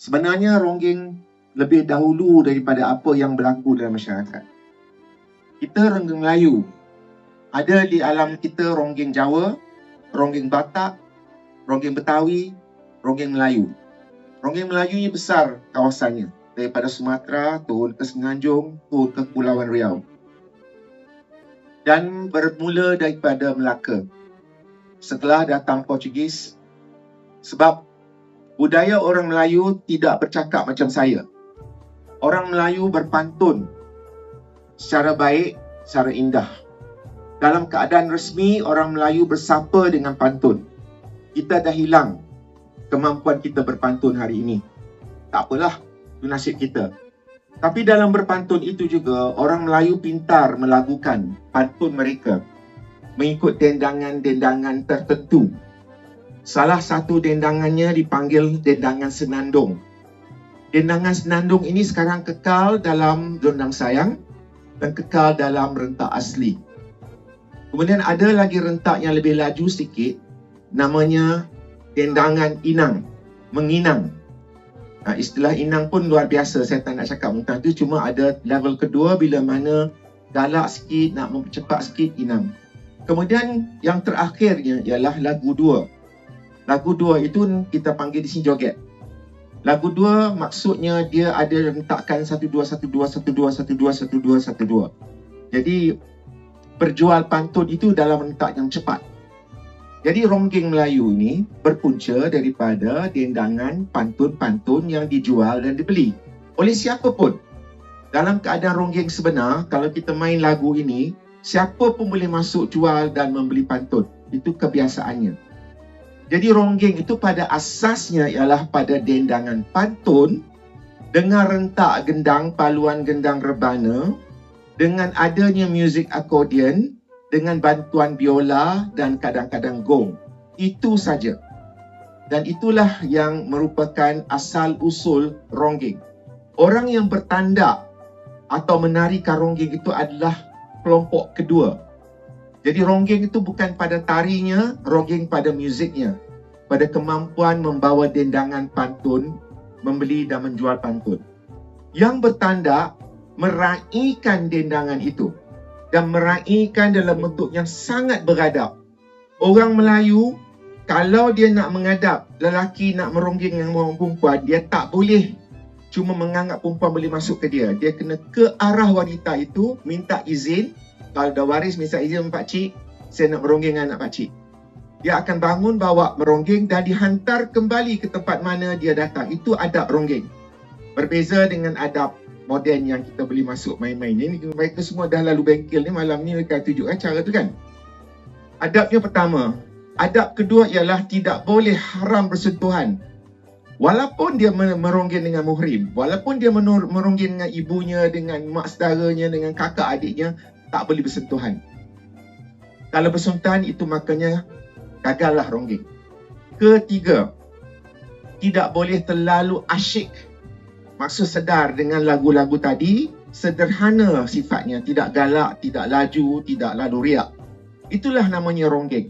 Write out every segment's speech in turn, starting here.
Sebenarnya ronggeng lebih dahulu daripada apa yang berlaku dalam masyarakat. Kita ronggeng Melayu. Ada di alam kita ronggeng Jawa, ronggeng Batak, ronggeng Betawi, ronggeng Melayu. Ronggeng Melayu ini besar kawasannya. Daripada Sumatera, turun ke Semenanjung, turun ke Kepulauan Riau. Dan bermula daripada Melaka. Setelah datang Portugis, sebab budaya orang Melayu tidak bercakap macam saya. Orang Melayu berpantun secara baik, secara indah. Dalam keadaan resmi, orang Melayu bersapa dengan pantun. Kita dah hilang kemampuan kita berpantun hari ini. Tak apalah, itu nasib kita. Tapi dalam berpantun itu juga, orang Melayu pintar melagukan pantun mereka mengikut dendangan-dendangan tertentu Salah satu dendangannya dipanggil dendangan senandung. Dendangan senandung ini sekarang kekal dalam Dondang Sayang dan kekal dalam rentak asli. Kemudian ada lagi rentak yang lebih laju sedikit, namanya dendangan inang, menginang. Nah, istilah inang pun luar biasa, saya tak nak cakap tentang itu, cuma ada level kedua bila mana galak sikit, nak mempercepat sikit, inang. Kemudian yang terakhirnya ialah lagu dua. Lagu dua itu kita panggil di sini joget. Lagu dua maksudnya dia ada rentakkan satu dua satu dua satu dua satu dua satu dua satu dua. Jadi perjual pantun itu dalam rentak yang cepat. Jadi ronggeng Melayu ini berpunca daripada dendangan pantun-pantun yang dijual dan dibeli oleh siapa pun. Dalam keadaan ronggeng sebenar, kalau kita main lagu ini, siapa pun boleh masuk jual dan membeli pantun. Itu kebiasaannya. Jadi ronggeng itu pada asasnya ialah pada dendangan pantun dengan rentak gendang, paluan gendang rebana dengan adanya muzik akordion dengan bantuan biola dan kadang-kadang gong. Itu saja. Dan itulah yang merupakan asal usul ronggeng. Orang yang bertanda atau menari karonggeng itu adalah kelompok kedua jadi ronggeng itu bukan pada tarinya, ronggeng pada muziknya. Pada kemampuan membawa dendangan pantun, membeli dan menjual pantun. Yang bertanda meraihkan dendangan itu dan meraihkan dalam bentuk yang sangat beradab. Orang Melayu kalau dia nak mengadap lelaki nak meronggeng dengan orang perempuan, dia tak boleh cuma menganggap perempuan boleh masuk ke dia. Dia kena ke arah wanita itu, minta izin, kalau dah waris minta izin Pak Cik, saya nak meronggeng anak Pak Cik. Dia akan bangun bawa meronggeng dan dihantar kembali ke tempat mana dia datang. Itu adab ronggeng. Berbeza dengan adab moden yang kita beli masuk main-main. Ini mereka semua dah lalu bengkel ni malam ni mereka tunjukkan cara tu kan. Adabnya pertama. Adab kedua ialah tidak boleh haram bersentuhan. Walaupun dia meronggeng dengan muhrim, walaupun dia meronggeng dengan ibunya, dengan mak saudaranya, dengan kakak adiknya, tak boleh bersentuhan. Kalau bersentuhan itu makanya gagallah ronggeng. Ketiga, tidak boleh terlalu asyik. Maksud sedar dengan lagu-lagu tadi, sederhana sifatnya, tidak galak, tidak laju, tidak lalu riak. Itulah namanya ronggeng.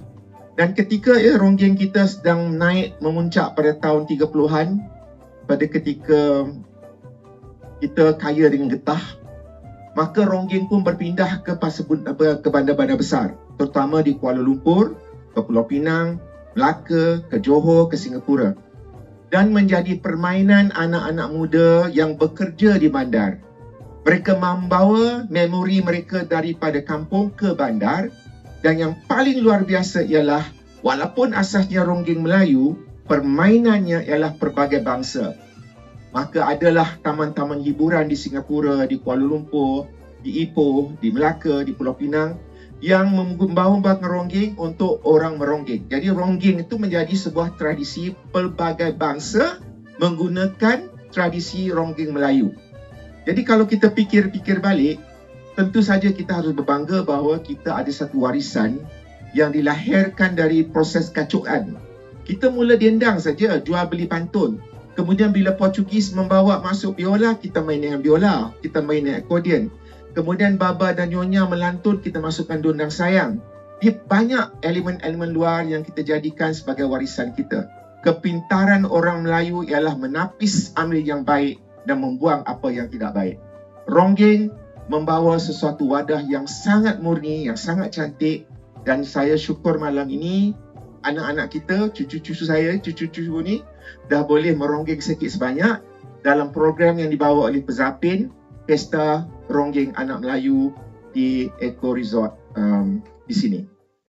Dan ketika ya, ronggeng kita sedang naik memuncak pada tahun 30-an, pada ketika kita kaya dengan getah, maka ronggeng pun berpindah ke pasebun ke bandar-bandar besar. Terutama di Kuala Lumpur, ke Pulau Pinang, Melaka, ke Johor, ke Singapura. Dan menjadi permainan anak-anak muda yang bekerja di bandar. Mereka membawa memori mereka daripada kampung ke bandar. Dan yang paling luar biasa ialah walaupun asasnya ronggeng Melayu, permainannya ialah pelbagai bangsa. Maka adalah taman-taman hiburan di Singapura, di Kuala Lumpur, di Ipoh, di Melaka, di Pulau Pinang yang membawa ronggeng untuk orang meronggeng. Jadi ronggeng itu menjadi sebuah tradisi pelbagai bangsa menggunakan tradisi ronggeng Melayu. Jadi kalau kita fikir-fikir balik, tentu saja kita harus berbangga bahawa kita ada satu warisan yang dilahirkan dari proses kacukan. Kita mula dendang saja, jual beli pantun. Kemudian bila Portugis membawa masuk biola, kita main dengan biola. Kita main dengan accordion. Kemudian baba dan nyonya melantun, kita masukkan dondang sayang. Dia banyak elemen-elemen luar yang kita jadikan sebagai warisan kita. kepintaran orang Melayu ialah menapis ambil yang baik dan membuang apa yang tidak baik. Ronggeng membawa sesuatu wadah yang sangat murni, yang sangat cantik dan saya syukur malam ini anak-anak kita, cucu-cucu saya, cucu-cucu ni dah boleh meronggeng sedikit sebanyak dalam program yang dibawa oleh Pezapin, Pesta Ronggeng Anak Melayu di Eco Resort um, di sini.